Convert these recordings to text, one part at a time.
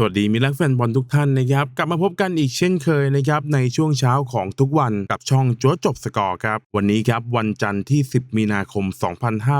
สวัสดีมิตรรักแฟนบอลทุกท่านนะครับ กลับมาพบกันอีกเช่นเคยนะครับในช่วงเช้าของทุกวันกับช่องจัวจบสกอร์ครับ วันนี้ครับวันจันทร์ที่ 10 มีนาคม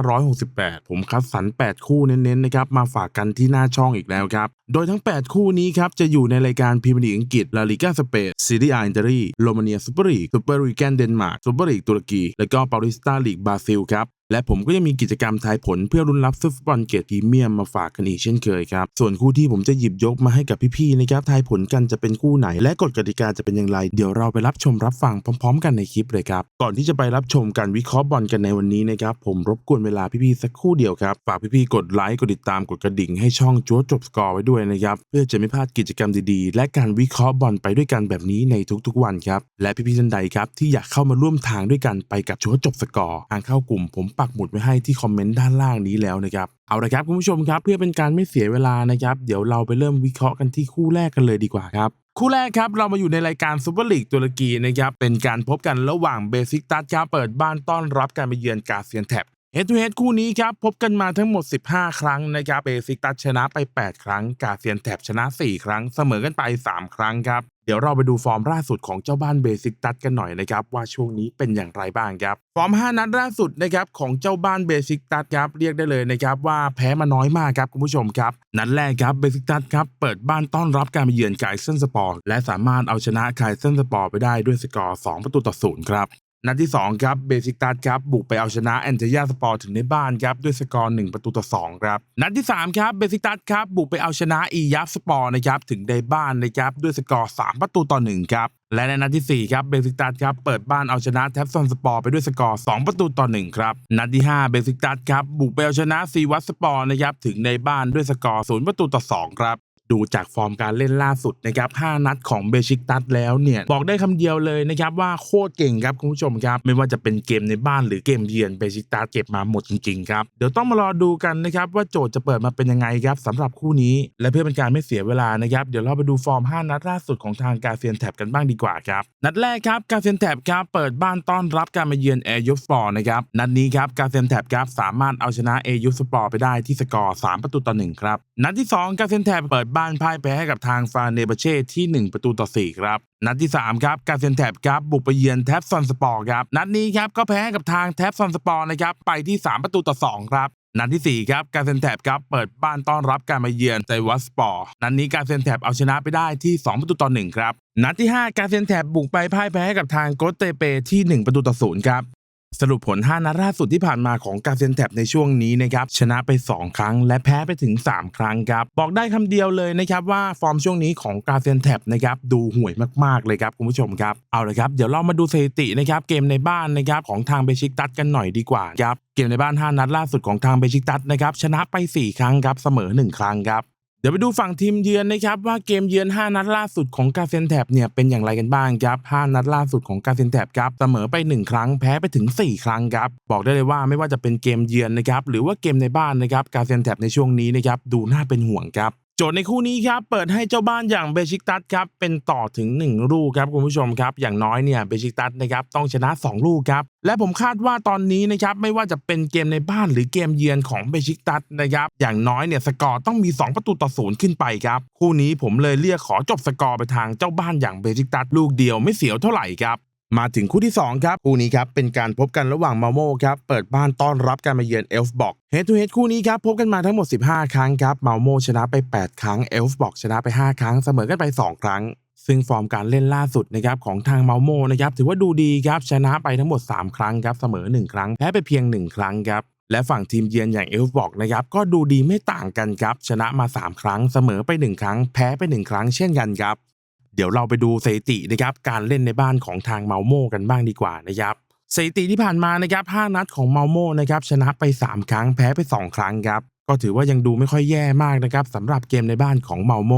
2568 ผมคัดสรร 8 คู่เน้นๆนะครับมาฝากกันที่หน้าช่องอีกแล้วครับ โดยทั้ง 8 คู่นี้ครับจะอยู่ในรายการพรีเมียร์ลีกอังกฤษลาลิก้าสเปนซีรีอาอินเตอรีโรมาเนียซูเปอร์ลีกซูเปอร์ลีกแกนเดนมาร์กซูเปอร์ลีกตุรกี และก็ปาริสตาลีกบราซิลครับ และผมก็ยังมีกิจกรรมทายผลเพื่อรุนรับฟุตบอลเกรดพรีเมียมมาฝากกันอีกเช่นเคยครับ ส่วนคู่ที่ผมจะหยิบยกมาให้กับพี่ๆนะครับทายผลกันจะเป็นคู่ไหน และกฎกติกาจะเป็นอย่างไร เดี๋ยวเราไปรับชมรับฟังพร้อม ๆ กันในคลิปเลยครับ ก่อนที่จะไปรับชมการวิเคราะห์บอลกันในวันนี้นะครับผมรบกวนเวลาพี่ๆสักคู่เดียวครับฝากพี่ๆกดไลค์กดติดตามกดกระดิ่งให้ช่องจัวจบสกอร์ไว้ด้วยนะครับเพื่อจะไม่พลาดกิจกรรมดีๆ และการวิเคราะห์บอลไปด้วยกันแบบนี้ในทุกๆ วันครับและพี่ๆท่านใดครับที่อยากเข้ามาร่วมทางด้วยกันไปกับจัวจบสกอร์ทางเข้ากลุ่มผมปักหมุดไว้ให้ที่คอมเมนต์ด้านล่างนี้แล้วนะครับเอาละครับคุณผู้ชมครับเพื่อเป็นการไม่เสียเวลานะครับ เดี๋ยวเราไปเริ่มวิเคราะห์กันที่คู่แรกกันเลยดีกว่าครับคู่แรกครับเรามาอยู่ในรายการซูเปอร์ลีกตุรกีนะครับเป็นการพบกันระหว่างเบซิกตัสครับเปิดบ้านต้อนรับการไปเยือนกาเซียนแท็บเฮดทูเฮดคู่นี้ครับพบกันมาทั้งหมด 15 ครั้งนะครับเบซิกตัสชนะไป 8 ครั้ง กาเซียนแท็บชนะ 4 ครั้งเสมอกันไป 3 ครั้งครับ เดี๋ยวเราไปดูฟอร์มล่าสุดของเจ้าบ้านเบสิกตัสกันหน่อยนะครับว่าช่วงนี้เป็นอย่างไรบ้างครับ ฟอร์ม 5 นัดล่าสุดนะครับของเจ้าบ้านเบสิกตัสครับเรียกได้เลยนะครับว่าแพ้มาน้อยมากครับคุณผู้ชมครับ นัดแรกครับเบสิกตัสครับเปิดบ้านต้อนรับการไปเยือนไกเซนสปอร์และสามารถเอาชนะไกเซนสปอร์ไปได้ด้วยสกอร์ 2 ประตูต่อศูนย์ครับ นัดที่ 2 ครับเบซิกตัสครับบุกไปเอาชนะแอนเทยสปอร์ถึงในบ้านครับด้วยสกอร์ 1 ประตูต่อ 2 ครับ นัดที่ 3 ครับเบซิกตัสครับบุกไปเอาชนะอียับสปอร์นะครับถึงในบ้านนะครับด้วยสกอร์ 3 ประตูต่อ 1 ครับ และในนัดที่ 4 ครับเบซิกตัสครับเปิดบ้านเอาชนะแท็บซอนสปอร์ไปด้วยสกอร์ 2 ประตูต่อ 1 ครับ นัดที่ 5 เบซิกตัสครับบุกไปเอาชนะซีวัตสปอร์นะครับถึงในบ้านด้วยสกอร์ 0 ประตูต่อ 2 ครับ ดูจากฟอร์มการเล่นล่าสุดนะครับ5นัดของเบชิกตัสแล้วเนี่ยบอกได้คำเดียวเลยนะครับว่าโคตรเก่งครับคุณผู้ชมครับไม่ว่าจะเป็นเกมในบ้านหรือเกมเยือนเบชิกตัสเก็บมาหมดจริงๆครับเดี๋ยวต้องมารอดูกันนะครับว่าโจทย์จะเปิดมาเป็นยังไงครับสำหรับคู่นี้ และเพื่อเป็นการไม่เสียเวลานะครับเดี๋ยวเราไปดูฟอร์ม 5 นัดล่าสุดของทางกาเซียนแท็บกันบ้างดีกว่าครับนัดแรกครับกาเซียนแท็บครับเปิดบ้านต้อนรับการมาเยือนแอร์ยูสปอร์นะครับนัดนี้ครับกาเซียนแท็บครับสามารถเอาชนะเอยูสปอร์ไปได้ที่สกอร์3ประตูต่อ1ครับนัดที่2กาเซียนแท็บเปิดบ้านพ่ายแพ้ให้กับทางฟาเนเบเช่ที่ 1 ประตูต่อ 4 ครับ นัดที่ 3 ครับกาเซียนแท็บครับ บุกไปเยือนแท็บซอนสปอร์ครับ นัดนี้ครับก็แพ้ให้กับทางแท็บซอนสปอร์นะครับ ไปที่ 3 ประตูต่อ 2 ครับนัดที่ 4 ครับ กาเซนแท็บครับ เปิดบ้านต้อนรับการมาเยือนไตวัสปอร์นัดนี้กาเซนแท็บเอาชนะไปได้ที่ 2 ประตูต่อ 1 ครับ นัดที่ 5 กาเซนแท็บบุกไปพ่ายแพ้ให้กับทางโกเตเปที่ 1 ประตูต่อ 0 ครับ สรุปผล 5 นัดล่าสุดที่ผ่านมาของกาเซียนแท็บในช่วงนี้นะครับชนะไป 2 ครั้ง และแพ้ไปถึง 3 ครั้งครับ บอกได้คำเดียวเลยนะครับว่าฟอร์มช่วงนี้ของกาเซียนแท็บนะครับดูห่วยมากๆเลยครับคุณผู้ชมครับเอาละครับเดี๋ยวเรามาดูสถิตินะครับเกมในบ้านนะครับของทางเบชิกตัสกันหน่อยดีกว่าครับเกมในบ้าน 5 นัดล่าสุดของทางเบชิกตัสนะครับชนะไป 4 ครั้งครับเสมอ 1 ครั้งครับ เดี๋ยวไปดูฝั่งทีมเยือนนะครับว่าเกมเยือน 5 นัดล่าสุดของกาเซนแท็บเนี่ยเป็นอย่างไรกันบ้างครับ5นัดล่าสุดของกาเซนแท็บครับเสมอไป 1 ครั้งแพ้ไปถึง 4 ครั้งครับบอกได้เลยว่าไม่ว่าจะเป็นเกมเยือนนะครับหรือว่าเกมในบ้านนะครับกาเซนแท็บในช่วงนี้นะครับดูน่าเป็นห่วงครับ จทย์ในคู่นี้ครับเปิดให้เจ้าบ้านอย่างเบชิกตัสครับเป็นต่อถึง 1 ลูกครับคุณผู้ชมครับ อย่างน้อยเนี่ยเบชิกตัสนะครับต้องชนะ 2 ลูกครับและผมคาดว่าตอนนี้นะครับไม่ว่าจะเป็นเกมในบ้านหรือเกมเยือนของเบชิกตัสนะครับอย่างน้อยเนี่ยสกอร์ต้องมี 2 ประตูต่อศูนย์ขึ้นไปครับคู่นี้ผมเลยเรียกขอจบสกอร์ไปทางเจ้าบ้านอย่างเบชิกตัสลูกเดียวไม่เสียวเท่าไหร่ครับ มาถึงคู่ที่ 2 ครับ คู่นี้ครับ เป็นการพบกันระหว่างมาโมครับ เปิดบ้านต้อนรับการมาเยือนเอลฟ์บอกเฮดทูเฮดคู่นี้ครับ พบกันมาทั้งหมด 15 ครั้งครับมาโมชนะไป 8 ครั้งเอลฟ์บอกชนะไป 5 ครั้ง เสมอกันไป 2 ครั้ง ซึ่งฟอร์มการเล่นล่าสุดนะครับของทางมาโมนะครับถือว่าดูดีครับชนะไปทั้งหมด 3 ครั้งครับเสมอ 1 ครั้งแพ้ไปเพียง 1 ครั้งครับและฝั่งทีมเยือนอย่างเอลฟ์บอกนะครับก็ดูดีไม่ต่างกันครับชนะมา 3 ครั้งเสมอไป 1 ครั้ง แพ้ไป 1 ครั้งเช่นกันครับ เดี๋ยวเราไปดูสถิตินะครับการเล่นในบ้านของทางเมาโมกันบ้างดีกว่านะครับสถิติที่ผ่านมานะครับ5นัดของเมาโมนะครับชนะไป 3 ครั้งแพ้ไป 2 ครั้งครับก็ถือว่ายังดูไม่ค่อยแย่มากนะครับสำหรับเกมในบ้านของเมาโม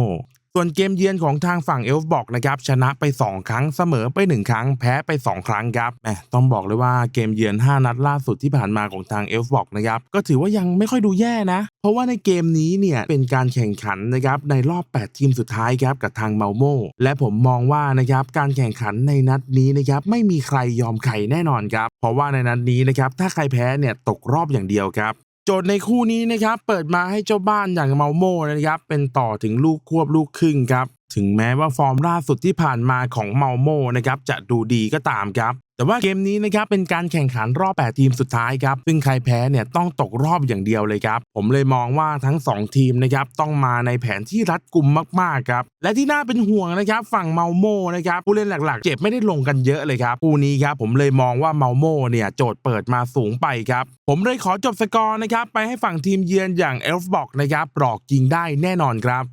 ส่วนเกมเยือนของทางฝั่งเอลฟ์บอกนะครับชนะไป 2 ครั้งเสมอไป 1 ครั้งแพ้ไป 2 ครั้งครับแหมต้องบอกเลยว่าเกมเยือน 5 นัดล่าสุดที่ผ่านมาของทางเอลฟ์บอกนะครับก็ถือว่ายังไม่ค่อยดูแย่นะ เพราะว่าในเกมนี้เนี่ยเป็นการแข่งขันนะครับในรอบ 8 ทีมสุดท้ายครับกับทางเมาโมและผมมองว่านะครับการแข่งขันในนัดนี้นะครับไม่มีใครยอมใครแน่นอนครับเพราะว่าในนัดนี้นะครับถ้าใครแพ้เนี่ยตกรอบอย่างเดียวครับ จทย์ในคู่นี้นะครับเปิดมาให้เจ้าบ้านอย่างเมาโมนะครับเป็นต่อถึงลูกควบลูกครึ่งครับถึงแม้ว่าฟอร์มล่าสุดที่ผ่านมาของเมาโมนะครับจะดูดีก็ตามครับ แต่ว่าเกมนี้นะครับเป็นการแข่งขันรอบ 8 ทีมสุดท้ายครับ ซึ่งใครแพ้เนี่ยต้องตกรอบอย่างเดียวเลยครับ ผมเลยมองว่าทั้ง 2 ทีมนะครับต้องมาในแผนที่รัดกุมมากๆครับ และที่น่าเป็นห่วงนะครับฝั่งเมาโมนะครับผู้เล่นหลักๆ เจ็บไม่ได้ลงกันเยอะเลยครับคู่นี้ครับผมเลยมองว่าเมาโมเนี่ยโจทย์เปิดมาสูงไปครับ ผมเลยขอจบสกอร์นะครับไปให้ฝั่งทีมเยือนอย่างเอลฟ์บอกนะครับปลอกยิงได้แน่นอนครับ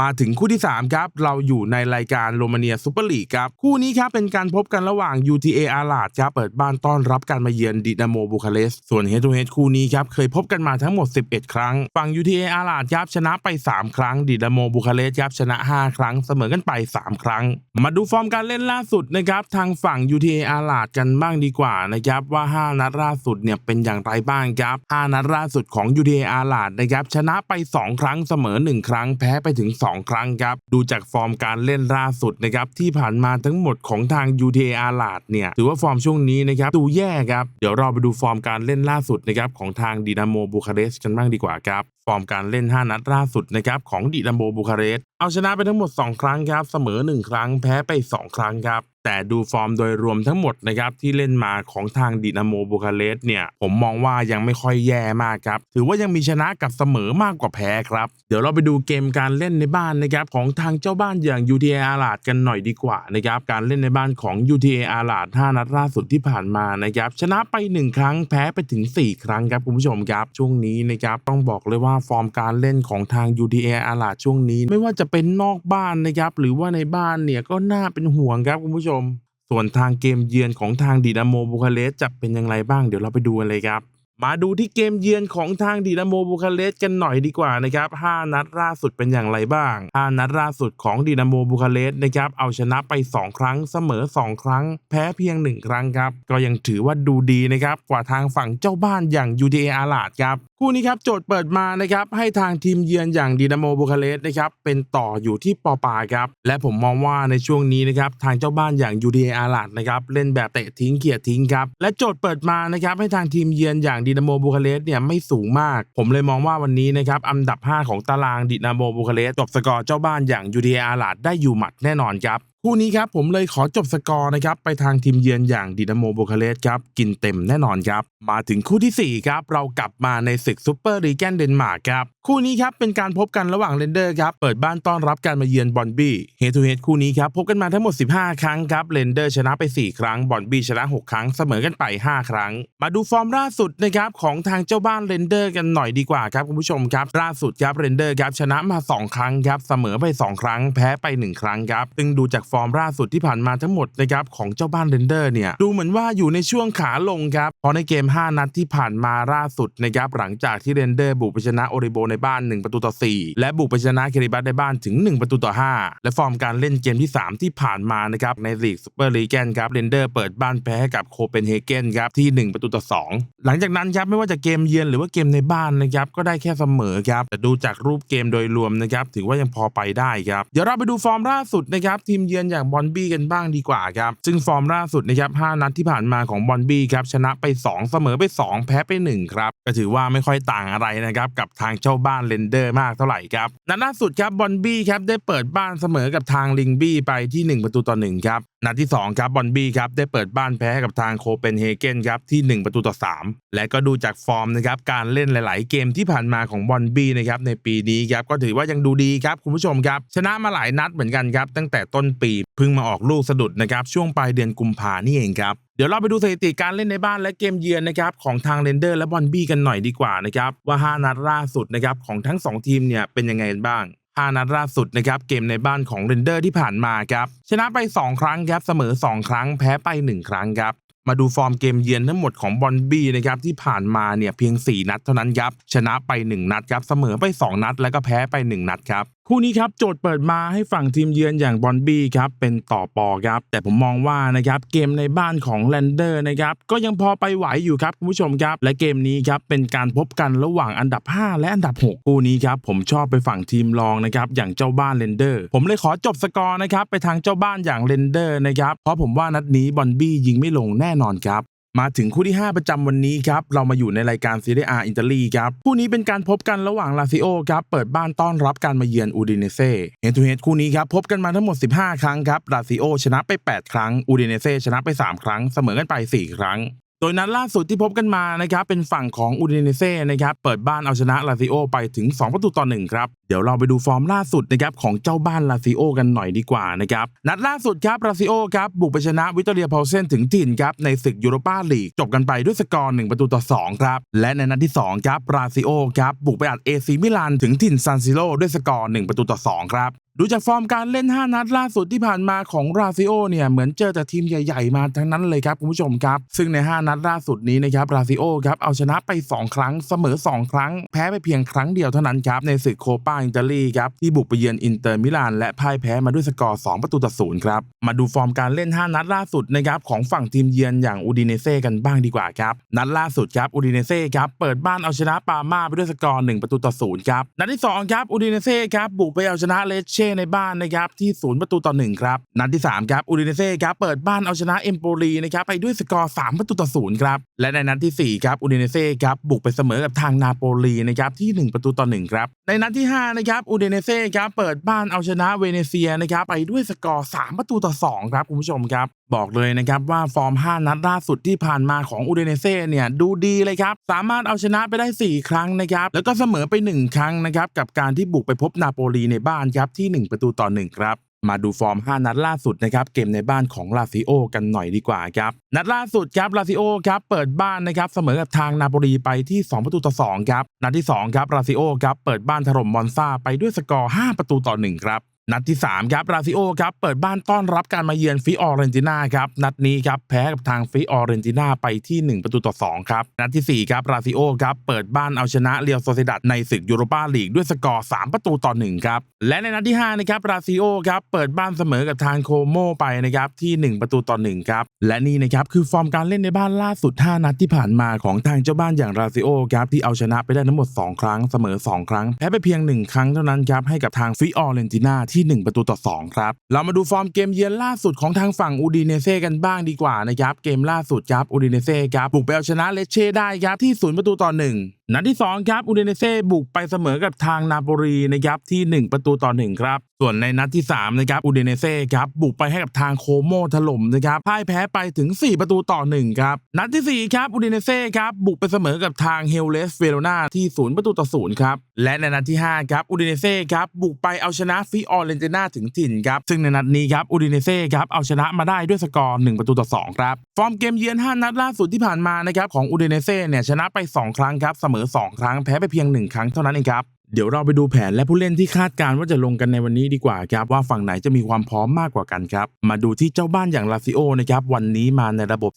มาถึงคู่ที่ 3 ครับ เราอยู่ในรายการโรมาเนียซูเปอร์ลีกครับ คู่นี้ครับ เป็นการพบกันระหว่าง UTA อาลาดครับ เปิดบ้านต้อนรับการมาเยือนดินาโมบูคาเรสต์ส่วน Head to Head คู่นี้ครับ เคยพบกันมาทั้งหมด 11 ครั้ง ฝั่ง UTA อาลาดครับ ชนะไป 3 ครั้งดินาโมบูคาเรสต์ครับชนะ 5 ครั้งเสมอกันไป 3 ครั้ง มาดูฟอร์มการเล่นล่าสุดนะครับทางฝั่ง UTA อาลาดกันบ้างดีกว่านะครับว่า 5 นัดล่าสุดเนี่ยเป็นอย่างไรบ้างครับ 5 นัดล่าสุดของ UTA อาลาดนะครับชนะไป 2 ครั้งเสมอ 1 ครั้งแพ้ไปถึง2 ครั้งครับ ดูจากฟอร์มการเล่นล่าสุดนะครับที่ผ่านมาทั้งหมดของทาง UTA อาลาดเนี่ยถือว่าฟอร์มช่วงนี้นะครับดูแย่ครับ เดี๋ยวเราไปดูฟอร์มการเล่นล่าสุดนะครับของทางดินาโมบูคาเรสต์กันบ้างดีกว่าครับ ฟอร์มการเล่น 5 นัดล่าสุดนะครับของดินาโมบูคาเรสต เอาชนะไปทั้งหมด 2 ครั้งครับ เสมอ 1 ครั้งแพ้ไป 2 ครั้งครับ แต่ดูฟอร์มโดยรวมทั้งหมดนะครับที่เล่นมาของทางดินาโมบูคาเรสเนี่ย ผมมองว่ายังไม่ค่อยแย่มากครับ ถือว่ายังมีชนะกับเสมอมากกว่าแพ้ครับ เดี๋ยวเราไปดูเกมการเล่นในบ้านนะครับของทางเจ้าบ้านอย่าง UTA อาลาดกันหน่อยดีกว่านะครับการเล่นในบ้านของ UTA อาลาด5นัดล่าสุดที่ผ่านมานะครับชนะไป 1 ครั้งแพ้ไปถึง 4 ครั้งครับคุณผู้ชมครับช่วงนี้นะครับต้องบอกเลยว่าฟอร์มการเล่นของทาง UTA อาลาดช่วงนี้ไม่ว่าจะเป็นนอกบ้านนะครับ หรือว่าในบ้านเนี่ยก็น่าเป็นห่วงครับคุณผู้ชม ส่วนทางเกมเยือนของทางดินาโมบูคาเรสจะเป็นอย่างไรบ้างเดี๋ยวเราไปดูกันเลยครับ มาดูที่เกมเยือนของทางดินาโมบูคาเรสต์กันหน่อยดีกว่านะครับ 5 นัดล่าสุดเป็นอย่างไรบ้าง 5 นัดล่าสุดของดินาโมบูคาเรสต์นะครับ เอาชนะไป 2 ครั้งเสมอ 2 ครั้ง แพ้เพียง 1 ครั้งครับ ก็ยังถือว่าดูดีนะครับ กว่าทางฝั่งเจ้าบ้านอย่าง UTA อาลาดครับ คู่นี้ครับโจทย์เปิดมานะครับ ให้ทางทีมเยือนอย่างดินาโมบูคาเรสต์นะครับ เป็นต่ออยู่ที่ปอปาครับ และผมมองว่าในช่วงนี้นะครับ ทางเจ้าบ้านอย่าง UTA อาลาดนะครับ เล่นแบบเตะทิ้งเขี่ยทิ้งครับ และโจทย์เปิดมานะครับ ให้ทางทีมเยือนอย่างดินาโมบูคาเรสต์เนี่ยไม่สูงมาก ผมเลยมองว่าวันนี้นะครับอันดับ 5 ของตารางดินาโมบูคาเรสต์จบสกอร์เจ้าบ้านอย่างยูดีอาลาดได้อยู่หมัดแน่นอนครับ คู่นี้ครับผมเลยขอจบสกอร์นะครับไปทางทีมเยือนอย่างดินาโมโบคาเลสครับกินเต็มแน่นอนครับ มาถึงคู่ทีสี่4 ครับเรากลับมาในศึกซูเปอร์รีแกนเดนมาร์กครับคู่นี้ครับเป็นการพบกันระหว่างเรนเดอร์ครับเปิดบ้านต้อนรับการมาเยือนบอนบี้เฮทูเฮดคู่นี้ครับพบกันมาทั้งหมด 15 ครั้งครับเรนเดอร์ชนะไป 4 ครั้งบอนบี้ชนะ 6 ครั้งเสมอกันไป 5 ครั้ง มาดูฟอร์มล่าสุดนะครับของทางเจ้าบ้านเรนเดอร์กันหน่อยดีกว่าครับคุณผู้ชมครับล่าสุดครับเรนเดอร์ครับชนะมา 2 ครั้งครับเสมอไป 2 ครั้ง แพ้ไป 1 ครั้งครับซึ่งดูจากฟอร์มล่าสุดที่ผ่านมาทั้งหมดนะครับของเจ้าบ้านเรนเดอร์เนี่ยดูเหมือนว่าอยู่ในช่วงขาลงครับเพราะในเกม 5 นัดที่ผ่านมาล่าสุดนะครับหลังจากที่เรนเดอร์บุกไปชนะโอริโบในบ้าน 1 ประตูต่อ 4 และบุกไปชนะเคริบัสในบ้านถึง 1 ประตูต่อ 5 และฟอร์มการเล่นเกมที่ 3 ที่ผ่านมานะครับในลีกซูเปอร์ลีแกนครับเรนเดอร์เปิดบ้านแพ้ให้กับโคเปนเฮเกนครับที่ 1 ประตูต่อ 2 หลังจากนั้นครับไม่ว่าจะเกมเยือนหรือว่าเกมในบ้านนะครับก็ได้แค่เสมอครับแต่ดูจากรูปเกมโดยรวมนะครับถือว่ายังพอไปได้ครับเดี๋ยวเราไปดูฟอร์มล่าสุดนะครับทีมเยือนอย่างบอนบี้กันบ้างดีกว่าครับซึ่งฟอร์มล่าสุดนะครับ5นัดที่ผ่านมาของบอนบี้ครับชนะไป 2 เสมอไป 2 แพ้ไป1ครับก็ถือว่าไม่ค่อยต่างอะไรนะครับกับทางเจ้าบ้านเรนเดอร์มากเท่าไหร่ครับนัดล่าสุดครับบอนบี้ครับได้เปิดบ้านเสมอกับทางลิงบี้ไปที่ 1 ประตูต่อ1ครับนัดที่2ครับบอนบี้ครับได้เปิดบ้านแพ้กับทางโคเปนเฮเกนครับที่ 1 ประตูต่อ 3 และก็ดูจากฟอร์มนะครับการเล่นหลาย ๆ เกมที่ผ่านมาของบอนบี้นะครับในปีนี้ครับก็ถือว่ายังดูดีครับคุณผู้ชมครับชนะมาหลายนัดเหมือนกันครับตั้งแต่ต้นปีเพิ่งมาออกลูกสะดุดนะครับช่วงปลายเดือนกุมภานี่เองครับเดี๋ยวเราไปดูสถิติการเล่นในบ้านและเกมเยือนนะครับของทางเรนเดอร์และบอนบี้กันหน่อยดีกว่านะครับว่า 5 นัดล่าสุดนะครับของทั้ง 2 ทีมเนี่ยเป็นยังไงบ้าง5นัดล่าสุดนะครับเกมในบ้านของเรนเดอร์ที่ผ่านมาครับชนะไป 2 ครั้งครับเสมอ 2 ครั้งแพ้ไป 1 ครั้งครับมาดูฟอร์มเกมเยือนทั้งหมดของบอนบี้นะครับที่ผ่านมาเนี่ยเพียง 4 นัดเท่านั้นครับชนะไป 1 นัดครับเสมอไป 2 นัด แล้วก็แพ้ไป 1 นัดครับ คู่นี้ครับโจทย์เปิดมาให้ฝั่งทีมเยือนอย่างบอนบี้ครับเป็นต่อปอครับแต่ผมมองว่านะครับเกมในบ้านของแลนเดอร์นะครับก็ยังพอไปไหวอยู่ครับคุณผู้ชมครับ และเกมนี้ครับเป็นการพบกันระหว่างอันดับ 5 และอันดับ 6 คู่นี้ครับผมชอบไปฝั่งทีมรองนะครับอย่างเจ้าบ้านเรนเดอร์ ผมเลยขอจบสกอร์นะครับไปทางเจ้าบ้านอย่างเรนเดอร์นะครับเพราะผมว่านัดนี้บอนบี้ยิงไม่ลงแน่นอนครับ มาถึงคู่ที่ 5 ประจำวันนี้ครับ เรามาอยู่ในรายการซีเรียอาอินเตอรีครับ คู่นี้เป็นการพบกันระหว่างลาซิโอครับ เปิดบ้านต้อนรับการมาเยือนอูดิเนเซ่เฮดทูเฮดคู่นี้ครับ พบกันมาทั้งหมด 15 ครั้งครับ ลาซิโอชนะไป 8 ครั้ง อูดิเนเซ่ชนะไป 3 ครั้ง เสมอกันไป 4 ครั้ง โดยนัดล่าสุดที่พบกันมานะครับเป็นฝั่งของอูดินเซ่นะครับเปิดบ้านเอาชนะลาซิโอไปถึง 2 ประตูต่อ1ครับ เดี๋ยวเราไปดูฟอร์มล่าสุดนะครับของเจ้าบ้านลาซิโอกันหน่อยดีกว่านะครับนัดล่าสุดครับลาซิโอครับบุกไปชนะวิตเตอเรียพาวเซนถึงถิ่นครับในศึกยูโรปาลีกจบกันไปด้วยสกอร์1ประตูต่อ2ครับและในนัดที่2ครับลาซิโอครับบุกไปอัดเอซีมิลานถึงถิ่นซานซิโร่ด้วยสกอร์1ประตูต่อ2ครับ ดูจากฟอร์มการเล่น 5 นัดล่าสุดที่ผ่านมาของราซิโอเนี่ยเหมือนเจอแต่ทีมใหญ่ ๆ มาทั้งนั้นเลยครับคุณผู้ชมครับ ซึ่งใน 5 นัดล่าสุดนี้นะครับราซิโอครับเอาชนะไป 2 ครั้งเสมอ 2 ครั้ง แพ้ไปเพียงครั้งเดียวเท่านั้นครับในศึกโคปาอิตาลีครับที่บุกไปเยือนอินเตอร์มิลานและพ่ายแพ้มาด้วยสกอร์ 2 ประตูต่อศูนย์ครับมาดูฟอร์มการเล่น 5 นัดล่าสุดนะครับของฝั่งทีมเยือนอย่างอูดิเนเซ่กันบ้างดีกว่าครับนัดล่าสุดครับอูดิเนเซ่ครับเปิดบ้านเอาชนะปาม่าไปด้วยสกอร์1ประตูต่อศูนย์ครับนัดที่สองครับอูดิเนเซ่ครับบุกไปเอาชนะเลเช่ในบ้านนะครับที่ศูนย์ประตูต่อหนึ่งครับนัดที่3ครับอูดิเนเซ่ครับเปิดบ้านเอาชนะเอมโปลีนะครับไปด้วยสกอร์3ประตูต่อศูนย์ครับและในนัดที่สี่ครับอูดิเนเซ่ครับบุกไปเสมอกับทางนาโปลีนะครับที่ 1 ประตูต่อหนึ่งครับในนัดที่5นะครับอูดิเนเซ่ครับเปิดบ้านเอาชนะเวเนเซียนะครับไปด้วยสกอร์3ประตูต่อ2ครับคุณผู้ชมครับ บอกเลยนะครับว่าฟอร์ม 5 นัดล่าสุดที่ผ่านมาของอูเดเนเซ่เนี่ยดูดีเลยครับ สามารถเอาชนะไปได้ 4 ครั้งนะครับ แล้วก็เสมอไป 1 ครั้งนะครับ กับการที่บุกไปพบนาโปลีในบ้านครับที่ 1 ประตูต่อ 1 ครับมาดูฟอร์ม 5 นัดล่าสุดนะครับเกมในบ้านของลาซิโอกันหน่อยดีกว่าครับนัดล่าสุดครับลาซิโอครับเปิดบ้านนะครับเสมอกับทางนาโปลีไปที่ 2 ประตูต่อ2ครับนัดที่2ครับลาซิโอครับเปิดบ้านถล่มมอนซาไปด้วยสกอร์ 5 ประตูต่อ 1 ครับ นัดที่ 3 ครับ ราซิโอครับ เปิดบ้านต้อนรับการมาเยือนฟิออเรนติน่าครับ นัดนี้ครับ แพ้กับทางฟิออเรนติน่าไปที่ 1 ประตูต่อ 2 ครับ นัดทีสี่4 ครับ ราซิโอครับ เปิดบ้านเอาชนะเรียวโซเซดัดในศึกยูโรปาลีกด้วยสกอร์ 3 ประตูต่อ 1 ครับ และในนัดที่ 5 นะครับ ราซิโอครับ เปิดบ้านเสมอกับทางโคโมไปนะครับที่ 1 ประตูต่อ 1 ครับ และนี่นะครับคือฟอร์มการเล่นในบ้านล่าสุด 5 นัดที่ผ่านมาของทางเจ้าบ้านอย่างราซิโอครับที่เอาชนะไปได้ทั้งหมด 2 ครั้งเสมอ 2 ครั้งแพ้ไปเพียง 1 ครั้งเท่านั้นครับให้กับทางฟิออเรนติน่าที่1 ประตูต่อ 2 ครับ เรามาดูฟอร์มเกมเยือนล่าสุดของทางฝั่งอูดิเนเซ่กันบ้างดีกว่านะครับ เกมล่าสุดครับอูดิเนเซ่ครับบุกไปเอาชนะเลเช่ได้ครับที่ 0 ประตูต่อ 1 นัดที่ 2 ครับอูดิเนเซ่บุกไปเสมอกับทางนาโปลีนะครับที่ 1 ประตูต่อ 1 ครับ ส่วนในนัดที่3นะครับอูดิเนเซ่ครับบุกไปให้กับทางโคโมถล่มนะครับพ่ายแพ้ไปถึง 4 ประตูต่อ 1 ครับ นัดทีสี่4 ครับอูดิเนเซ่ครับบุกไปเสมอกับทางเฮลเลสเวโรนาที่ 0 ประตูต่อ 0 ครับ และในนัดที่ 5 ครับอูดิเนเซ่ครับบุกไปเอาชนะฟิออเรนติน่าถึงถิ่นครับซึ่งในนัดนี้ครับอูดิเนเซ่ครับเอาชนะมาได้ด้วยสกอร์ 1 ประตูต่อ 2 ครับ ฟอร์มเกมเยือน 5 นัดล่าสุดที่ผ่านมานะครับของอูดิเนเซ่เนี่ยชนะไป 2 ครั้งครับเสมออ 2 ครั้งแพ้ไปเพียง 1 ครั้งเท่านั้นเองครับ เดี๋ยวเราไปดูแผนและผู้เล่นที่คาดการณ์ว่าจะลงกันในวันนี้ดีกว่าครับว่าฝั่งไหนจะมีความพร้อมมากกว่ากันครับ มาดูที่เจ้าบ้านอย่างลาซิโอนะครับวันนี้มาในระบบ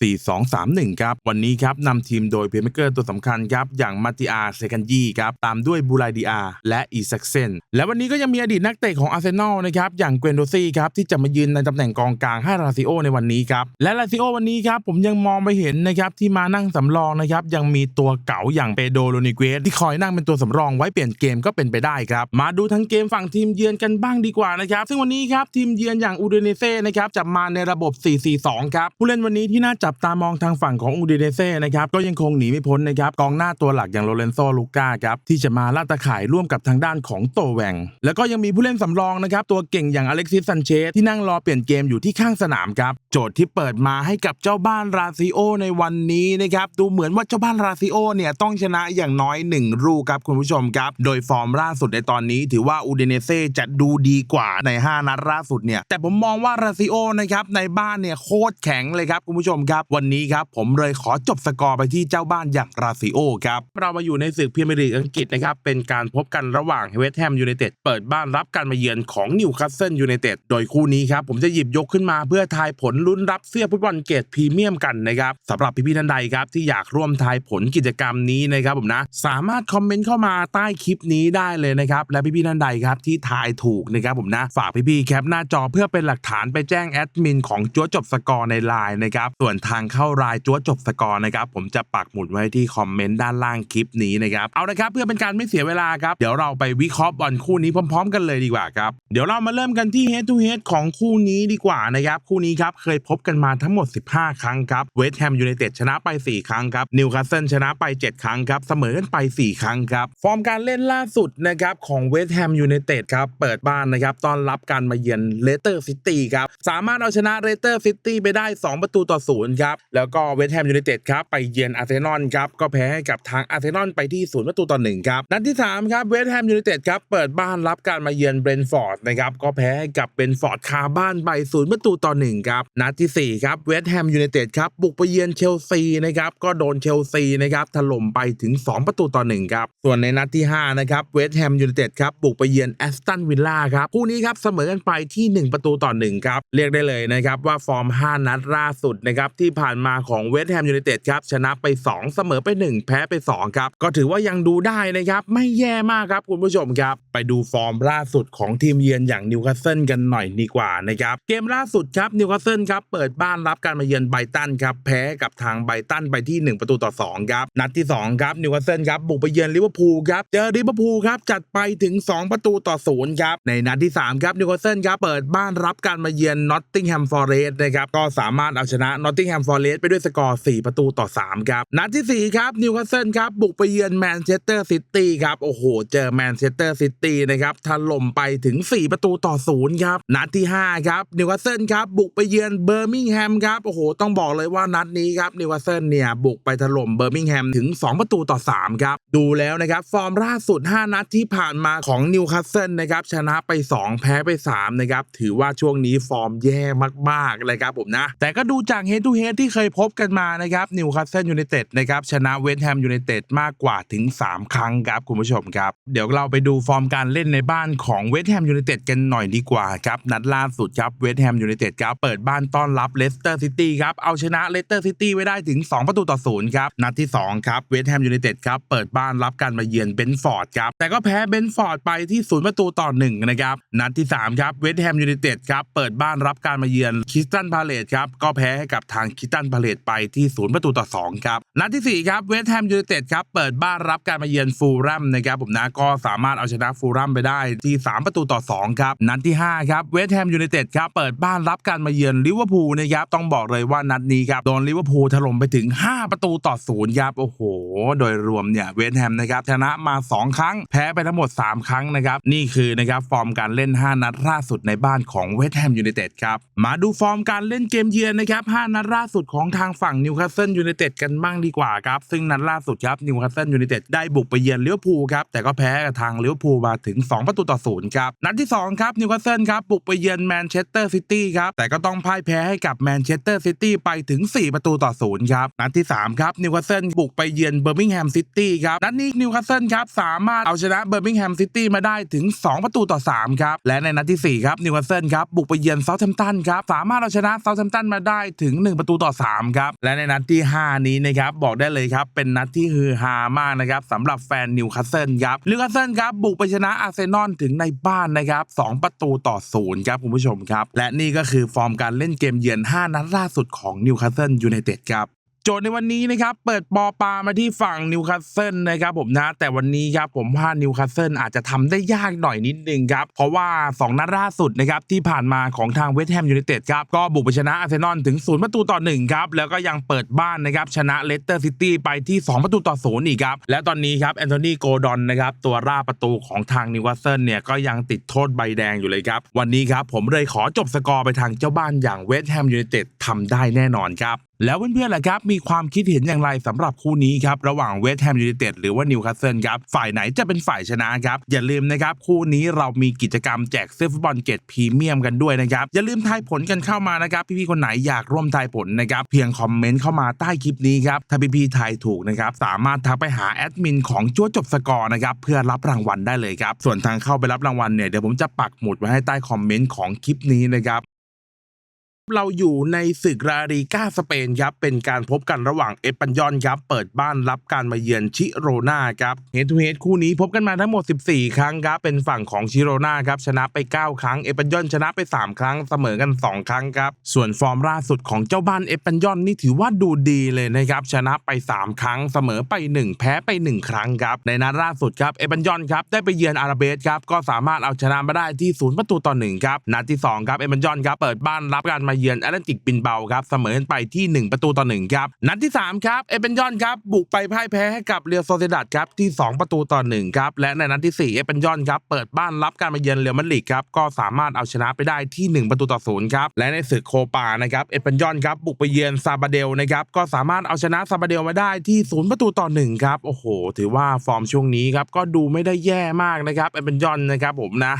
4-2-3-1 ครับ วันนี้ครับนำทีมโดยเพลย์เมเกอร์ตัวสำคัญครับอย่างมาติอาเซกันยีครับตามด้วยบูไลดีอาและอีซักเซนและวันนี้ก็ยังมีอดีตนักเตะของอาร์เซนอลนะครับอย่างเกวนโดซี่ครับที่จะมายืนในตำแหน่งกองกลางให้ลาซิโอในวันนี้ครับและลาซิโอวันนี้ครับผมยังมองไปเห็นนะครับที่มานั่งสำรองนะครับยังมีตัวเก๋าอย่างเปโดโลนิเกสที่คอยนั่งเป็นตัวสำรองไว้เปลี่ยนเกมก็เป็นไปได้ครับ มาดูทั้งเกมฝั่งทีมเยือนกันบ้างดีกว่านะครับ ซึ่งวันนี้ครับทีมเยือนอย่างอูดิเนเซ่นะครับจะมาในระบบ 4-4-2 ครับ ผู้เล่นวันนี้ที่น่าจับตามองทางฝั่งของอูดิเนเซ่นะครับก็ยังคงหนีไม่พ้นนะครับกองหน้าตัวหลักอย่างโรเลนโซลูก้าครับที่จะมาลาดตะข่ายร่วมกับทางด้านของโตแวงแล้วก็ยังมีผู้เล่นสำรองนะครับตัวเก่งอย่างอเล็กซิสซันเชสที่นั่งรอเปลี่ยนเกมอยู่ที่ข้างสนามครับโจทย์ที่เปิดมาให้กับเจ้าบ้านราซิโอในวันนี้นะครับดูเหมือนว่าเจ้าบ้านราซิโอเนี่ยต้องชนะอย่างน้อยหนึ่งลูครับคุณผู้ชมครับ โดยฟอร์มล่าสุดในตอนนี้ ถือว่าอูเดเนเซ่จะดูดีกว่าใน 5 นัดล่าสุดเนี่ย แต่ผมมองว่าราซิโอนะครับในบ้านเนี่ยโคตรแข็งเลยครับคุณผู้ชมครับวันนี้ครับผมเลยขอจบสกอร์ไปที่เจ้าบ้านอย่างราซิโอครับเรามาอยู่ในศึกพรีเมียร์ลีกอังกฤษนะครับเป็นการพบกันระหว่างเวสต์แฮมยูไนเต็ดเปิดบ้านรับการมาเยือนของนิวคาสเซิลยูไนเต็ดโดยคู่นี้ครับผมจะหยิบยกขึ้นมาเพื่อทายผลลุ้นรับเสื้อฟุตบอลเกรดพรีเมียมกันนะครับสำหรับพี่ๆท่านใดครับที่อยากร่วมทายผลกิจกรรมนี้นะครับผมนะสามารถคอมเมนต์เข้ามาใต้คลิปนี้นี้ได้เลยนะครับ และพี่ๆท่านใดครับที่ทายถูกนะครับผมนะฝากพี่ๆแคปหน้าจอเพื่อเป็นหลักฐานไปแจ้งแอดมินของจัวจบสกอร์ในไลน์นะครับส่วนทางเข้ารายจัวจบสกอร์นะครับผมจะปักหมุดไว้ที่คอมเมนต์ด้านล่างคลิปนี้นะครับเอาละครับเพื่อเป็นการไม่เสียเวลาครับเดี๋ยวเราไปวิเคราะห์บอลคู่นี้พร้อม ๆ กันเลยดีกว่าครับเดี๋ยวเรามาเริ่มกันที่ head to head ของคู่นี้ดีกว่านะครับคู่นี้ครับเคยพบกันมาทั้งหมด 15 ครั้งครับเวสต์แฮมยูไนเต็ดชนะไป 4 ครั้งครับนิวคาสเซิลชนะไป 7 ครั้งครับเสมอกันไป 4 ครั้งครับฟอร์มการเล่นล่าสุดนะครับของเวสต์แฮมยูไนเต็ดครับเปิดบ้านนะครับต้อนรับการมาเยือนเลสเตอร์ซิตี้ครับสามารถเอาชนะเลสเตอร์ซิตี้ไปได้ 2 ประตูต่อศูนย์ครับแล้วก็เวสต์แฮมยูไนเต็ดครับไปเยือนอาร์เซนอลครับก็แพ้ให้กับทางอาร์เซนอลไปที่ศูนย์ประตูต่อหนึ่งครับนัดที่3ครับเวสต์แฮมยูไนเต็ดครับเปิดบ้านรับการมาเยือนเบรนท์ฟอร์ดนะครับก็แพ้ให้กับเบรนท์ฟอร์ดคาบ้านไปศูนย์ประตูต่อหนึ่งครับนัดที่4ครับเวสต์แฮมยูไนเต็ดครับบุกไปเยือนเชลซีนะครับก็โดนเชลซีนะครับถล่มไปถึง 2 ประตูต่อ1ครับส่วนในนัดที่5นะครับเวสต์แฮมยูไนเต็ดครับบุกไปเยือนแอสตันวิลล่าครับคู่นี้ครับเสมอกันไปที่ 1 ประตูต่อ1ครับเรียกได้เลยนะครับว่าฟอร์ม 5 นัดล่าสุดนะครับที่ผ่านมาของเวสต์แฮมยูไนเต็ดครับชนะไป 2 เสมอไป 1 แพ้ไป 2 ครับ ก็ถือว่ายังดูได้นะครับไม่แย่มากครับคุณผู้ชมครับไปดูฟอร์มล่าสุดของทีมเยือนอย่างนิวคาสเซิลกันหน่อยดีกว่านะครับเกมล่าสุดครับนิวคาสเซิลครับเปิดบ้านรับการมาเยือนไบตันครับแพ้กับทางไบตันไปที่ 1 ประตูต่อ2ครับนัดที่2ครับนิวคาสเซิลครับบุกไปเยือนลิเวอร์พูลครับเจอลิเวอร์พูลครับจัดไปถึง 2 ประตูต่อ0ครับในนัดที่ 3 ครับนิวคาสเซิลครับเปิดบ้านรับการมาเยือนนอตติงแฮมฟอร์เรสต์นะครับก็สามารถเอาชนะนอตติงแฮมฟอร์เรสต์ไปด้วยสกอร์ 4 ประตูต่อ 3 ครับ นัดที่ 4 ครับนิวคาสเซิลครับบุกไปเยือนแมนเชสเตอร์ซิตี้ครับโอ้โห เจอแมนเชสเตอร์ซิตี้นะครับถล่มไปถึง 4 ประตูต่อ0ครับนัดที่ 5 ครับนิวคาสเซิลครับบุกไปเยือนเบอร์มิงแฮมครับโอ้โหต้องบอกเลยว่านัดนี้ครับนิวคาสเซิลเนี่ยบุกไปถล่มเบอร์มิงแฮมถึง 2 ประตูต่อ3ครับดูแล้วนะครับฟอร์มล่าสุด5 นัดที่ผ่านมาของนิวคาสเซิลนะครับชนะไป 2 แพ้ไป3นะครับถือว่าช่วงนี้ฟอร์มแย่มากๆเลยครับผมนะ แต่ก็ดูจากเฮด t ูเฮดที่เคยพบกันมานะครับนิวคาสเซิลยูไนเต็ดนะครับชนะเวสต์แฮมยูไนเต็ดมากกว่าถึง 3 ครั้งครับคุณผู้ชมครับ เดี๋ยวเราไปดูฟอร์มการเล่นในบ้านของเวสต์แฮมยูไนเต็ดกันหน่อยดีกว่าครับนัดล่าสุดครับเวสต์แฮมยูไนเต็ดครับเปิดบ้านต้อนรับเลสเตอร์ซิตี้ครับเอาชนะเลสเตอร์ซิตี้ไว้ได้ถึง 2 ประตูต่อศูนย์ครับนัดที่2ครับเวสต์แฮมยูไนเต็ดครับเปิดบ้านรับการมาเยือนเบนฟอร์ดครับแต่ก็แพ้เบนฟอร์ดไปที่ศูนย์ประตูต่อ1นะครับ นัดที่ 3 ครับเวสต์แฮมยูไนเต็ดครับเปิดบ้านรับการมาเยือนคิสตันพาเลตครับก็แพ้ให้กับทางคิสตันพาเลตไปที่ศูนย์ประตูต่อ2ครับนัดที่4ครับเวสต์แฮมยูไนเต็ดครับเปิดบ้านรับการมาเยือนฟูลแรมนะครับผมนะก็สามารถเอาชนะฟูลแรมไปได้ที่ 3 ประตูต่อ2ครับนัดที่5ครับเวสต์แฮมยูไนเต็ดครับเปิดบ้านรับการมาเยือนลิเวอร์พูลนะครับต้องบอกเลยว่านัดนี้ครับโดนลิเวอร์พูลถล่มไปถึง 5 ประตูต่อศูนย์ครับโอ้โห โดยรวมเนี่ยเวสต์แฮมนะครับชนะมา 2 ครั้งแพ้ไปทั้งหมด 3 ครั้งนะครับ นี่คือนะครับฟอร์มการเล่น 5 นัดล่าสุดในบ้านของเวสต์แฮมยูไนเต็ดครับ มาดูฟอร์มการเล่นเกมเยือนนะครับ 5 นัดล่าสุดของทางฝั่งนิวคาสเซิลยูไนเต็ดกันบ้างดีกว่าครับ ซึ่งนัดล่าสุดครับนิวคาสเซิลยูไนเต็ดได้บุกไปเยือนเลิเวพูครับแต่ก็แพ้กับทางเลิเวพูมาถึง 2 ประตูต่อศูนย์ครับนัดที่2ครับนิวคาสเซิลครับบุกไปเยือนแมนเชสเตอร์ซิตี้ครับแต่ก็ต้องพ่ายแพ้ให้กับแมนเชสเตอร์ซิตี้ไปถึง 4 ประตูต่อศูนย์ครับนัดที่3ครับนิวคาสเซิลบุกไปเยือนเบอร์มิงแฮมซิตี้ครับนัดนี้นิวคาสเซิลครับสามารถเอาชนะเบอร์มิงแฮมซิตี้มาได้ถึง 2 ประตูต่อ 3 ครับ และในนัดที่ 4 ครับนิวคาสเซิลครับบุกไปเยือนเซาท์แฮมป์ตันครับสามารถเอาชนะเซาท์แฮมป์ตันมาได้ถึง 1 ประตูต่อ 3 ครับ และในนัดที่ 5 นี้นะครับบอกได้เลยครับเป็นนัดที่ฮือฮามากนะครับสำหรับแฟนนิวคาสเซิลครับนิวคาสเซิลครับบุกไปชนะอาร์เซนอลถึงในบ้านนะครับ2ประตูต่อศูนย์ครับคุณผู้ชมครับและนี่ก็คือฟอร์มการเล่นเกมเยือน 5 นัดล่าสุดของนิวคาสเซิลยูไนเต็ดครับ โจทย์ในวันนี้นะครับเปิดปอปามาที่ฝั่งนิวคาสเซิลนะครับผมนะแต่วันนี้ครับผมว่านิวคาสเซิลอาจจะทำได้ยากหน่อยนิดนึงครับเพราะว่า 2 นัดล่าสุดนะครับที่ผ่านมาของทางเวสต์แฮมยูไนเต็ดครับก็บุกไปชนะอาร์เซนอลถึง 0 ประตูต่อ1ครับแล้วก็ยังเปิดบ้านนะครับชนะเลสเตอร์ซิตี้ไปที่ 2 ประตูต่อ0อีกครับและตอนนี้ครับแอนโทนีโกดอนนะครับตัวร่าประตูของทางนิวคาสเซิลเนี่ยก็ยังติดโทษใบแดงอยู่เลยครับวันนี้ครับผมเลยขอจบสกอร์ไปทางเจ้าบ้านอย่างเวสต์แฮมยูไนเต็ดทำได้แน่นอนครับแล้วเพื่อนๆล่ะครับ มีความคิดเห็นอย่างไรสำหรับคู่นี้ครับ ระหว่างเวสต์แฮมยูไนเต็ดหรือว่านิวคาสเซิลครับ ฝ่ายไหนจะเป็นฝ่ายชนะครับ อย่าลืมนะครับ คู่นี้เรามีกิจกรรมแจกเสื้อฟุตบอลเกตพรีเมียมกันด้วยนะครับ อย่าลืมทายผลกันเข้ามานะครับ พี่ๆคนไหนอยากร่วมทายผลนะครับ เพียงคอมเมนต์เข้ามาใต้คลิปนี้ครับ ถ้าพี่ๆทายถูกนะครับ สามารถทักไปหาแอดมินของจั่วจบสกอร์นะครับเพื่อรับรางวัลได้เลยครับส่วนทางเข้าไปรับรางวัลเนี่ยเดี๋ยวผมจะปักหมุดไว้ให้ใต้คอมเมนต์ของคลิปนี้นะครับ เราอยู่ในศึกราลีกาสเปนครับเป็นการพบกันระหว่างเอปันยอนครับเปิดบ้านรับการมาเยือนชิโรนาครับเฮดทูเฮดคู่นี้พบกันมาทั้งหมด 14 ครั้งครับเป็นฝั่งของชิโรนาครับชนะไป 9 ครั้งเอปันยอนชนะไป 3 ครั้งเสมอกัน 2 ครั้งครับส่วนฟอร์มล่าสุดของเจ้าบ้านเอปันยอนนี่ถือว่าดูดีเลยนะครับชนะไป 3 ครั้งเสมอไป 1 แพ้ไป 1 ครั้งครับในนัดล่าสุดครับเอปันยอนครับได้ไปเยือนอาราเบสครับก็สามารถเอาชนะมาได้ที่ศูนย์ประตูต่อหนึ่งครับนัดที่สองครับเอปันยอนครับเปิดบ้านรับการมาเยือนแอตเลนติกบินเบาครับเสมอกันไปที่ 1 ประตูต่อหนึ่งครับนัดที่3ครับเอสปันยอนครับบุกไปพ่ายแพ้ให้กับเรียวโซเซดัดครับที่ 2 ประตูต่อหนึ่งครับและในนัดที่ 4 เอสปันยอนครับเปิดบ้านรับการมาเยือนเรียวมาดริดครับก็สามารถเอาชนะไปได้ที่ 1 ประตูต่อศูนย์ครับและในศึกโคปานะครับเอสปันยอนครับบุกไปเยือนซาบาเดลนะครับก็สามารถเอาชนะซาบาเดลมาได้ที่ 0 ประตูต่อหนึ่งครับโอ้โห ถือว่าฟอร์มช่วงนี้ครับก็ดูไม่ได้แย่มากนะครับเอสปันยอนนะครับผมนะ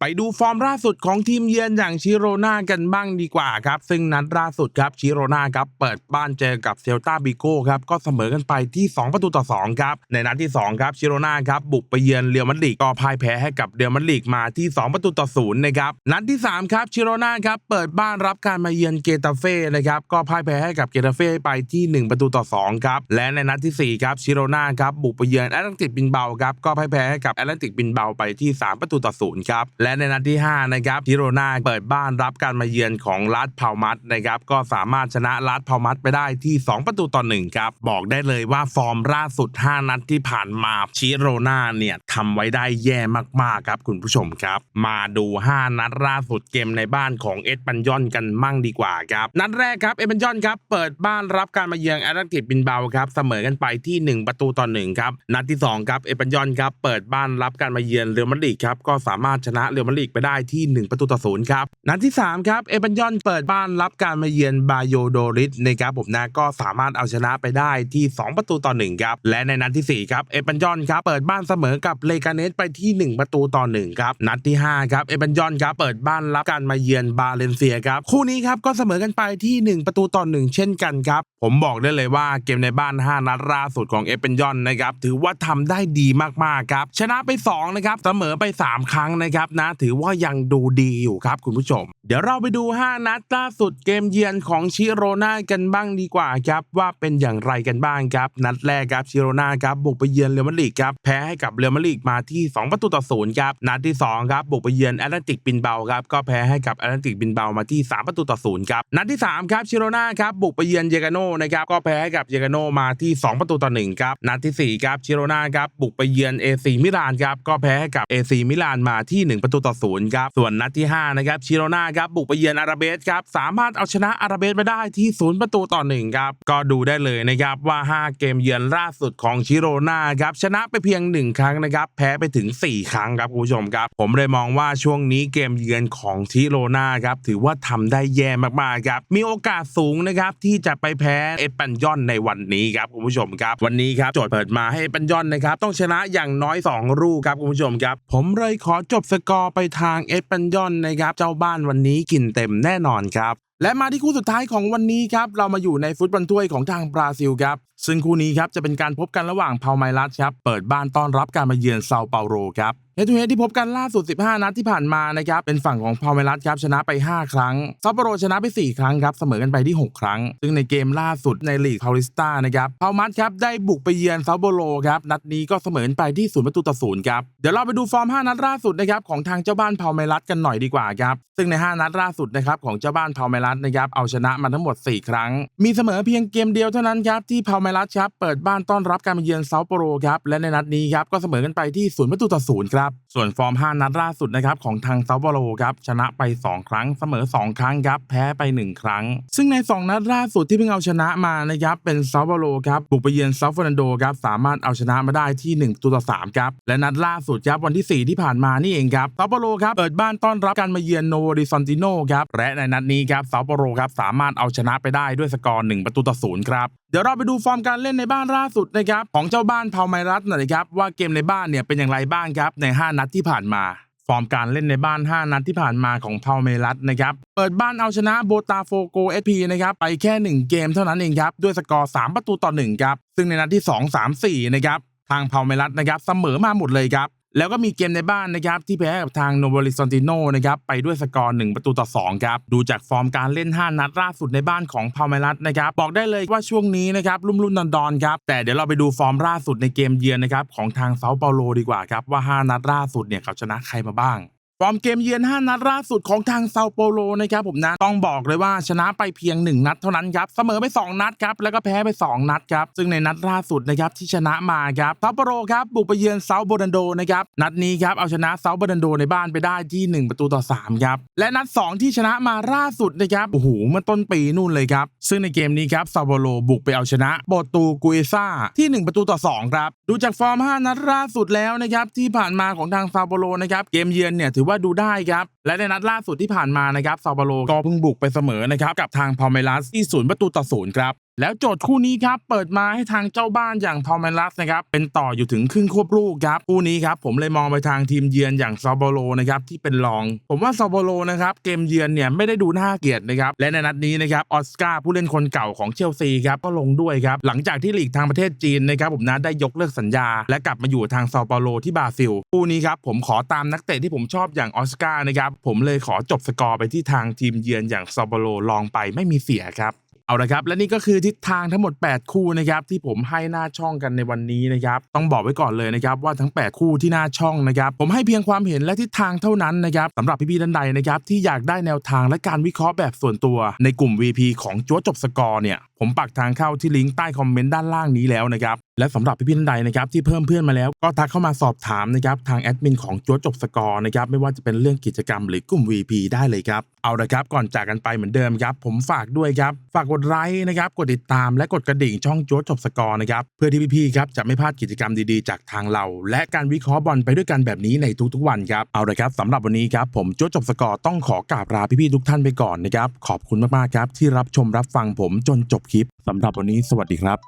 ไปดูฟอร์มล่าสุดของทีมเยือนอย่างชิโรนากันบ้างดีกว่าครับ ซึ่งนัดล่าสุดครับชิโรนาครับเปิดบ้านเจอกับเซลตาบิโก้ครับก็เสมอกันไปที่ 2 ประตูต่อ 2 ครับ ในนัดที่ 2 ครับชิโรนาครับบุกไปเยือนเรียวมาดริดก็พ่ายแพ้ให้กับเรียวมาดริดมาที่ 2 ประตูต่อ0นะครับนัดที่ 3 ครับชิโรนาครับเปิดบ้านรับการมาเยือนเกตาเฟ่นะครับก็พ่ายแพ้ให้กับเกตาเฟ่ไปที่ 1 ประตูต่อ2ครับและในนัดทีสี่4ครับชิโรนาครับบุกไปเยือนแอตแลนติกบินเบาครับก็พ่ายแพ้ให้กับแอตแลนติกบินเบาไปที่ 3 ประตูต่อ0ครับและในนัดที่ 5 นะครับฮิโรนาเปิดบ้านรับการมาเยือนของลัดพาวมัสนะครับก็สามารถชนะลัดพาวมัสไปได้ที่ 2 ประตูต่อ1ครับบอกได้เลยว่าฟอร์มล่าสุด 5 นัดที่ผ่านมาชิโรนาเนี่ยทำไว้ได้แย่มากๆครับคุณผู้ชมครับ มาดู 5 นัดล่าสุดเกมในบ้านของเอสปันยอนกันมั่งดีกว่าครับนัดแรกครับเอสปันยอนครับเปิดบ้านรับการมาเยือนแอตเลติกบินเบาครับเสมอกันไปที่ 1 ประตูต่อ1ครับนัดที่สองครับเอสปันยอนครับเปิดบ้านรับการมาเยือนเรอัลมาดริดครับก็สามารถชนะเรอัลมาดริดไปได้ที่ 1 ประตูต่อศูนย์ครับ นัดที่ 3 ครับ เอปันยอนเปิดบ้านรับการมาเยือนบาโยโดริสนะครับผมนะก็สามารถเอาชนะไปได้ที่ 2 ประตูต่อ1ครับ และในนัดที่ 4 ครับ เอปันยอนครับเปิดบ้านเสมอกับเลกาเนสไปที่ 1 ประตูต่อ1ครับ นัดที่ 5 ครับ เอปันยอนครับเปิดบ้านรับการมาเยือนบาเลนเซียครับ คู่นี้ครับก็เสมอกันไปที่ 1 ประตูต่อ1เช่นกันครับ ผมบอกได้เลยว่าเกมในบ้าน 5 นัดล่าสุดของเอปันยอนนะครับถือว่าทำได้ดีมากๆครับชนะไป2นะครับเสมอไป 3 ครั้งนะครับนะถือว่ายังดูดีอยู่ครับคุณผู้ชม เดี๋ยวเราไปดู 5 นัดล่าสุดเกมเยือนของชิโรนากันบ้างดีกว่าครับว่าเป็นอย่างไรกันบ้างครับ นัดแรกครับชิโรนาครับบุกไปเยือนเรอัลมาดริดครับแพ้ให้กับเรอัลมาดริดมาที่ 2 ประตูต่อศูนย์ครับนัดที่2ครับบุกไปเยือนแอตแลนติกบินเบาครับก็แพ้ให้กับแอตแลนติกบินเบามาที่ 3 ประตูต่อศูนย์ครับนัดที่3ครับชิโรนาครับบุกไปเยือนเยกาโนนะครับก็แพ้ให้กับเยกาโนมาที่ 2 ประตูต่อ1ครับนัดที่สี่ครับชิโรนาครับบุกไปเยือนเอซีมิลานครับก็แพ้ให้กับเอซีมิลานมาที่ 1 ประตูต่อศูนย์ครับ ส่วนนัดที่ 5 นะครับ ชิโรนาครับ บุกไปเยือนอาราเบสครับ สามารถเอาชนะอาราเบสมาได้ที่ 0 ประตูต่อ 1 ครับ ก็ดูได้เลยนะครับ ว่า 5 เกมเยือนล่าสุดของชิโรนาครับ ชนะไปเพียง 1 ครั้งนะครับ แพ้ไปถึง 4 ครั้งครับคุณผู้ชมครับ ผมเลยมองว่าช่วงนี้เกมเยือนของชิโรนาครับ ถือว่าทำได้แย่มากๆครับ มีโอกาสสูงนะครับที่จะไปแพ้เอปันยอนในวันนี้ครับคุณผู้ชมครับวันนี้ครับโจทย์เปิดมาให้เอปันยอนนะครับต้องชนะอย่างน้อย2ลูกครับคุณผู้ชมครับผมเลยขอจบสกอร์ไปทางเอสปันยอนนะครับเจ้าบ้านวันนี้กินเต็มแน่นอนครับและมาที่คู่สุดท้ายของวันนี้ครับ เรามาอยู่ในฟุตบอลถ้วยของทางบราซิลครับ ซึ่งคู่นี้ครับจะเป็นการพบกันระหว่างเพาไมรัสครับ เปิดบ้านต้อนรับการมาเยือนเซาเปาโรครับเฮดทูเฮดที่พบกันล่าสุด 15 นัดที่ผ่านมานะครับ เป็นฝั่งของพาเมรัสครับ ชนะไป 5 ครั้งเซาเปาโรชนะไป 4 ครั้งครับ เสมอกันไปที่ 6 ครั้ง ซึ่งในเกมล่าสุดในลีกพาลิสตานะครับพามัสครับ ได้บุกไปเยือนเซาเปาโรครับ นัดนี้ก็เสมอกันไปที่ 0 ประตูต่อ 0 ครับ เดี๋ยวเราไปดูฟอร์ม 5 นัดล่าสุดนะครับของทางเจ้าบ้านพาเมรัสกันหน่อยดีกว่าครับ ซึ่งใน 5 นัดล่าสุดนะครับของเจ้าบ้านพาเมรัสนะครับเอาชนะมาทั้งหมด 4 ครั้ง มีเสมอเพียงเกมเดียวเท่านั้นครับที่พาเมรัสครับเปิดบ้านต้อนรับการมาเยือนเซาเปโรครับและในนัดนี้ครับก็เสมอกันไปที่ศูนย์ประตูต่อศูนย์ครับ ส่วนฟอร์ม 5 นัดล่าสุดนะครับของทางเซาเปาโรครับชนะไป 2 ครั้งเสมอ 2 ครั้งครับแพ้ไป 1 ครั้ง ซึ่งใน 2 นัดล่าสุดที่เพิ่งเอาชนะมานะครับเป็นเซาเปาโรครับบุกไปเยือนเซาเฟอร์นันโดครับสามารถเอาชนะมาได้ที่ 1ตัวต่อ3ครับและนัดล่าสุดครับวันที่ 4 ที่ผ่านมานี่เองครับเซาเปาโรครับเปิดบ้านต้อนรับการมาเยือนโนโวดิซอนติโนครับและในนัดนี้ครับเซาเปาโรครับสามารถเอาชนะไปได้ด้วยสกอร์1ประตูต่อ0ครับเดี๋ยวเราไปดูฟอร์มการเล่นในบ้านล่าสุดนะครับของเจ้าบ้านพาไมรัสหน่อยนะครับว่าเกมในบ้านเนี่ยเป็นอย่างไรบ้างครับใน 5 นัดที่ผ่านมา ฟอร์มการเล่นในบ้าน 5 นัดที่ผ่านมาของพาเมรัสนะครับ เปิดบ้านเอาชนะโบตาโฟโกเอสพีนะครับไปแค่ 1 เกมเท่านั้นเองครับ ด้วยสกอร์ 3 ประตูต่อ 1 ครับ ซึ่งในนัดที่ 2 3 4 นะครับ ทางพาเมรัสนะครับเสมอมาหมดเลยครับ แล้วก็มีเกมในบ้านนะครับที่แพ้กับทางโนบลิซอนติโนนะครับไปด้วยสกอร์ 1 ประตูต่อ 2 ครับ ดูจากฟอร์มการเล่น 5 นัดล่าสุดในบ้านของพาเมลัสนะครับ บอกได้เลยว่าช่วงนี้นะครับรุ่มรุ่นดอนดอนครับ แต่เดี๋ยวเราไปดูฟอร์มล่าสุดในเกมเยือนนะครับของทางเซาเปาโลดีกว่าครับว่า 5 นัดล่าสุดเนี่ยเขาชนะใครมาบ้าง ฟอร์มเกมเยือน 5 นัดล่าสุดของทางเซาโปโลนะครับผมนะต้องบอกเลยว่าชนะไปเพียง 1 นัดเท่านั้นครับเสมอไป 2 นัดครับแล้วก็แพ้ไป 2 นัดครับซึ่งในนัดล่าสุดนะครับที่ชนะมาครับเซาโปโลครับบุกไปเยือนเซาโบรันโดนะครับนัดนี้ครับเอาชนะเซาโบรันโดในบ้านไปได้ที่ 1 ประตูต่อ3ครับและนัด 2 ที่ชนะมาล่าสุดนะครับโอ้โหเมื่อต้นปีนู่นเลยครับซึ่งในเกมนี้ครับเซาโปโลบุกไปเอาชนะโบตูกุเอซ่าที่ 1 ประตูต่อ2ครับดูจากฟอร์ม 5 นัดล่าสุดแล้วนะครับที่ผ่านมาของทางเซาโปโลนะครับเกมเยือนเนี่ยถือว่าดูได้ครับ และในนัดล่าสุดที่ผ่านมานะครับซาบาโลก็เพิ่งบุกไปเสมอนะครับกับทางพอมเมลัสที่ศูนย์ประตูต่อศูนย์ครับ แล้วโจทย์คู่นี้ครับ เปิดมาให้ทางเจ้าบ้านอย่างพอมเมลัสนะครับ เป็นต่ออยู่ถึงครึ่งควบลูกครับ คู่นี้ครับ ผมเลยมองไปทางทีมเยือนอย่างซาโปโลนะครับ ที่เป็นรอง ผมว่าซาโปโลนะครับ เกมเยือนเนี่ยไม่ได้ดูน่าเกลียดนะครับ และในนัดนี้นะครับ ออสการ์ผู้เล่นคนเก่าของเชลซีครับ ก็ลงด้วยครับ หลังจากที่ลีกทางประเทศจีนนะครับผมนะได้ยกเลิกสัญญา และกลับมาอยู่ทางซาโปโลที่บราซิล คู่นี้ครับผมขอตามนักเตะที่ผมชอบอย่างออสการ์นะครับผมเลยขอจบสกอร์ไปที่ทางทีมเยือนอย่างซาโปโลลองไปไม่มีเสียครับ เอาละครับ และนี่ก็คือทิศทางทั้งหมด 8 คู่นะครับที่ผมให้หน้าช่องกันในวันนี้นะครับต้องบอกไว้ก่อนเลยนะครับว่าทั้ง 8 คู่ที่หน้าช่องนะครับผมให้เพียงความเห็นและทิศทางเท่านั้นนะครับสำหรับพี่ๆท่านใดนะครับที่อยากได้แนวทางและการวิเคราะห์แบบส่วนตัว ในกลุ่ม VP ของจัวจบสกอร์เนี่ยผมปักทางเข้าที่ลิงก์ใต้คอมเมนต์ด้านล่างนี้แล้วนะครับและสำหรับพี่ๆท่านใดนะครับที่เพิ่มเพื่อนมาแล้วก็ทักเข้ามาสอบถามนะครับทางแอดมินของโจัวจบสกอร์นะครับไม่ว่าจะเป็นเรื่องกิจกรรมหรือกลุ่ม VP ได้เลยครับเอาละครับก่อนจากกันไปเหมือนเดิมครับผมฝากด้วยครับฝากกดไลค์นะครับกดติดตามและกดกระดิ่งช่องโจัวจบสกอร์นะครับเพื่อที่พี่ๆครับจะไม่พลาดกิจกรรมดีๆ จากทางเรา และการวิเคราะห์บอลไปด้วยกันแบบนี้ในทุกๆวันครับเอาละครับสำหรับวันนี้ครับผมโจัวจบสกอร์ต้องขอกราบลาพี่ๆทุกท่านไปก่อนนะครับขอบคุณมากๆครับที่รับชมรับฟังผมจนจบคลิปสำหรับวันนี้สวัสดีครับ